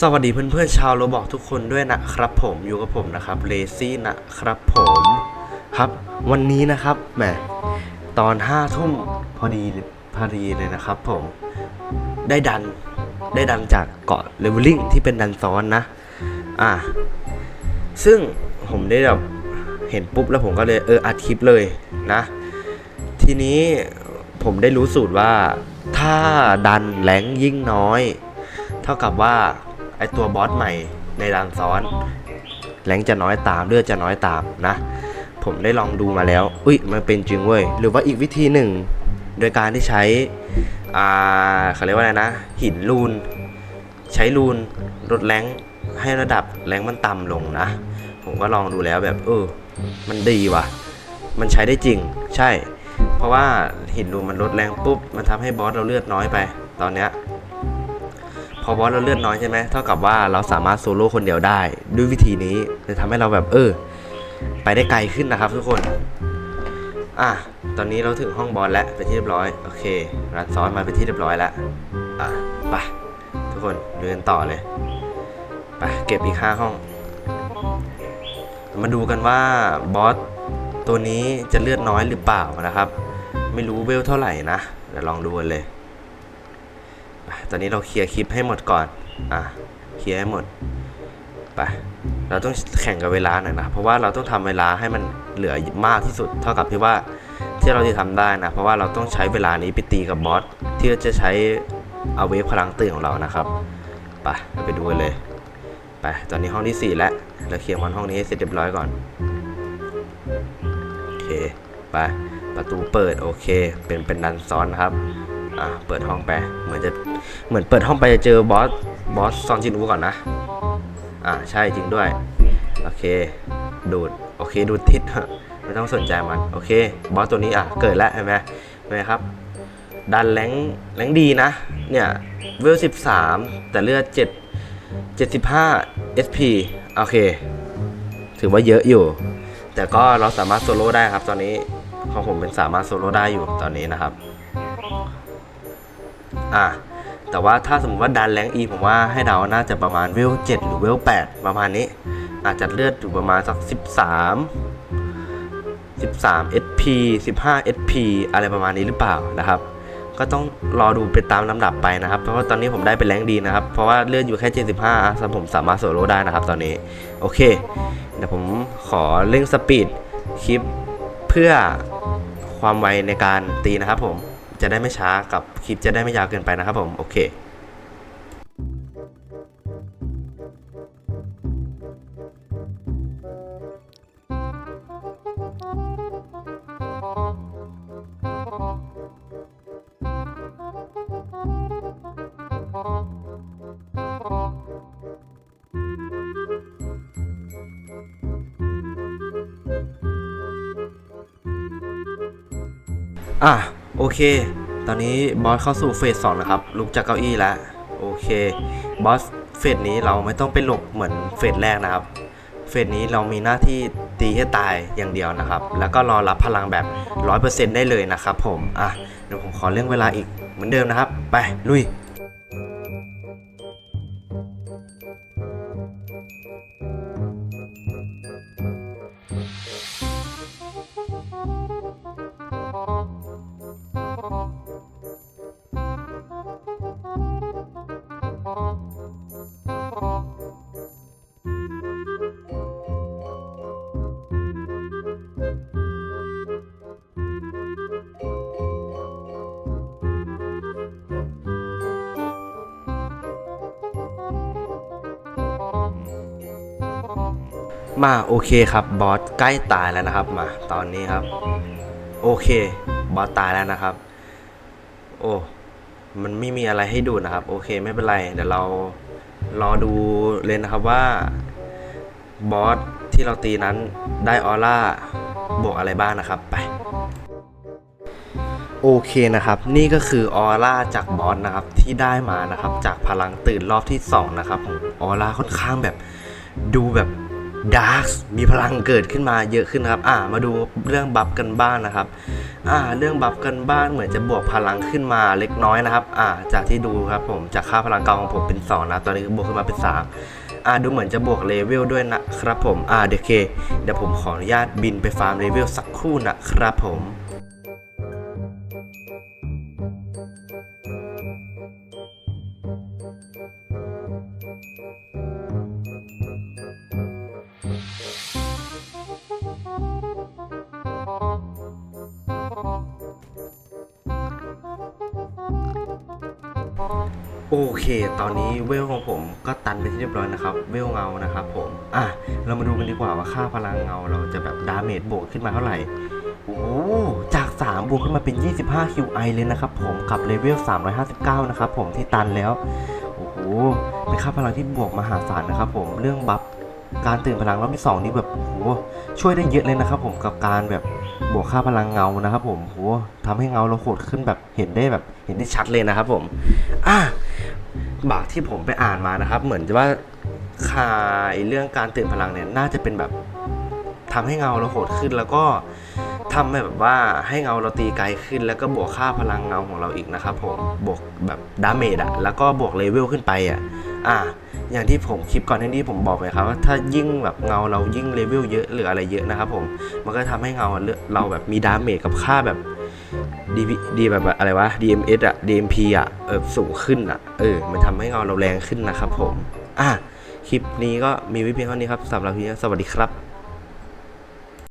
สวัสดีเพื่อนๆชาวโรบอกทุกคนด้วยนะครับผมอยู่กับผมนะครับเลซี่นะครับผมครับ วันนี้นะครับแหมตอนห้าทุ่มพอดีพอดีเลยนะครับผมได้ดันได้ดันจากเกาะเลเวลลิ่งที่เป็นดันซ้อนนะ อ่าซึ่งผมได้แบบเห็นปุ๊บแล้วผมก็เลยเอออัดคลิปเลยนะ ทีนี้ผมได้รู้สูตรว่าถ้าดันแรงยิ่งน้อย เท่ากับว่า อตัวบอสใหม่ในดันซ้อน แรงจะน้อยตามเลือดจะน้อยตามนะ ผมได้ลองดูมาแล้ว อุ้ยมันเป็นจริงเว้ย หรือว่าอีกวิธีหนึ่ง โดยการที่ใช้ อ่าเขาเรียกว่าอะไรนะ หินลูน ใช้ลูนลดแรงให้ระดับแรงมันต่ำลงนะ ผมก็ลองดูแล้วแบบเออ มันดีว่ะ มันใช้ได้จริง ใช่ เพราะว่าหินลูนมันลดแรงปุ๊บ มันทำให้บอสเราเลือดน้อยไป ตอนเนี้ย พอบอสเราเลือดน้อยใช่ไหมเท่ากับว่าเราสามารถโซโล่คนเดียวได้ ด้วยวิธีนี้จะทำให้เราแบบเออ ไปได้ไกลขึ้นนะครับทุกคน อะตอนนี้เราถึงห้องบอสแล้วเป็นที่เรียบร้อยโอเครันซ้อนมาเป็นที่เรียบร้อยแล้วอะไปทุกคนเดินต่อเลยไปเก็บอีกห้าห้อง มาดูกันว่าบอสตัวนี้จะเลือดน้อยหรือเปล่านะครับ ไม่รู้เวลเท่าไหร่นะเดี๋ยวลองดูกันเลย ตอนนี้เราเคลียร์คลิปให้หมดก่อน อะ เคลียร์ให้หมด ไป เราต้องแข่งกับเวลาหน่อยนะ เพราะว่าเราต้องทำเวลาให้มันเหลือมากที่สุด เท่ากับที่ว่าที่เราจะทำได้นะ เพราะว่าเราต้องใช้เวลานี้ไปตีกับบอสที่จะใช้เอาเวฟพลังตื่นของเรานะครับ ไปเราไปดูกันเลย ไป ตอนนี้ห้องที่ 4 แล้ว เราเคลียร์มอนห้องนี้ให้เสร็จเรียบร้อยก่อน โอเค ไป ประตูเปิด โอเค เป็นเป็นดันซ้อนนะครับ อ่าเปิดห้องไป เหมือนจะ เหมือนเปิดห้องไปจะเจอบอสบอสซอนจินอูก่อนนะ อ่าใช่จริงด้วย โอเค ดูด โอเค ดูดติดไม่ต้องสนใจมัน โอเค บอสตัวนี้อะ เกิดแล้วเห็นไหมเห็นไหมครับ ดันแรงแรงดีนะ เนี่ย เวล 13 แต่เลือด 7 75 SP โอเค ถือว่าเยอะอยู่ แต่ก็เราสามารถโซโล่ได้ครับ ตอนนี้ของผมเป็นสามารถโซโล่ได้อยู่ตอนนี้นะครับ อะ แต่ว่าถ้าสมมติว่าดันแรงอีผมว่าให้เดาน่าจะประมาณเวล7หรือเวล8ประมาณนี้ อาจจะเลือดอยู่ประมาณสัก13 13 SP 15 SP อะไรประมาณนี้หรือเปล่านะครับ ก็ต้องรอดูไปตามลำดับไปนะครับ เพราะว่าตอนนี้ผมได้เป็นแรงดีนะครับ เพราะว่าเลือดอยู่แค่75สำหรับผมสามารถโซโล่ได้นะครับตอนนี้โอเคเดี๋ยวผมขอเร่งสปีดคลิปเพื่อความไวในการตีนะครับผม จะได้ไม่ช้ากับคลิปจะได้ไม่ยาวเกินไปนะครับผม โอเคอะ โอเค ตอนนี้บอสเข้าสู่เฟสสองนะครับ ลุกจากเก้าอี้แล้ว โอเค บอสเฟสนี้เราไม่ต้องไปหลบเหมือนเฟสแรกนะครับ เฟสนี้เรามีหน้าที่ตีให้ตายอย่างเดียวนะครับ แล้วก็รอรับพลังแบบ 100%ได้เลยนะครับผม อะ เดี๋ยวผมขอเรื่องเวลาอีกเหมือนเดิมนะครับ ไป ลุย มาโอเคครับบอสใกล้ตายแล้วนะครับมาตอนนี้ครับ โอเคบอสตายแล้วนะครับ โอ้มันไม่มีอะไรให้ดูนะครับ โอเคไม่เป็นไร เดี๋ยวเรารอดูเลยนะครับว่าบอสที่เราตีนั้นได้ออร่าบวกอะไรบ้างนะครับไปโอเคนะครับ นี่ก็คือออร่าจากบอสนะครับที่ได้มานะครับ จากพลังตื่นรอบที่2นะครับออร่าค่อนข้างแบบดูแบบ ดาร์กมีพลังเกิดขึ้นมาเยอะขึ้นครับ อ่า มาดูเรื่องบัฟกันบ้างนะครับ อ่า เรื่องบัฟกันบ้านเหมือนจะบวกพลังขึ้นมาเล็กน้อยนะครับ อ่า จากที่ดูครับผม จากค่าพลังเก่าของผมเป็น 2 นะ ตอนนี้บวกขึ้นมาเป็น 3 อ่า ดูเหมือนจะบวกเลเวลด้วยนะครับผม อ่าเดี๋ยวเคเดี๋ยวผมขออนุญาตบินไปฟาร์มเลเวลสักครู่นะครับผม โอเค ตอนนี้เวลของผมก็ตันไปที่เรียบร้อยนะครับ เวลเงานะครับผม อะ เรามาดูกันดีกว่าว่าค่าพลังเงาเราจะแบบดาเมจบวกขึ้นมาเท่าไหร่ โอ้โหจาก 3 บวกขึ้นมาเป็น 25 QI เลยนะครับผม กับเลเวล 359 นะครับผมที่ตันแล้ว โอ้โห เป็นค่าพลังที่บวกมหาศาลนะครับผม เรื่องบัฟ การตื่นพลังรอบที่สองนี่แบบโอ้โห ช่วยได้เยอะเลยนะครับผมกับการแบบบวกค่าพลังเงานะครับผมโอ้โหทำให้เงาเราโหดขึ้นแบบเห็นได้แบบเห็นได้ชัดเลยนะครับผม อะ บากที่ผมไปอ่านมานะครับ เหมือนจะว่าคายเรื่องการตื่นพลังเนี่ยน่าจะเป็นแบบทำให้เงาเราโหดขึ้นแล้วก็ทำให้แบบว่าให้เงาเราตีไกลขึ้น แล้วก็บวกค่าพลังเงาของเราอีกนะครับผมบวกแบบดาเมจอะแล้วก็บวกเลเวลขึ้นไปอะอะอย่างที่ผมคลิปก่อนหน้านี้ผมบอกไปครับว่าถ้ายิ่งแบบเงาเรายิ่งเลเวลเยอะหรืออะไรเยอะนะครับผมมันก็ทำให้เงาเราแบบมีดาเมจกับค่าแบบ ดีดีแบบอะไรวะ DMS อะ DMP อะเออสูงขึ้นอะเออ มันทำให้เงาเราแรงขึ้นนะครับผม อะ คลิปนี้ก็มีวิเพียงเท่านี้ครับสำหรับวันนี้สวัสดีครับ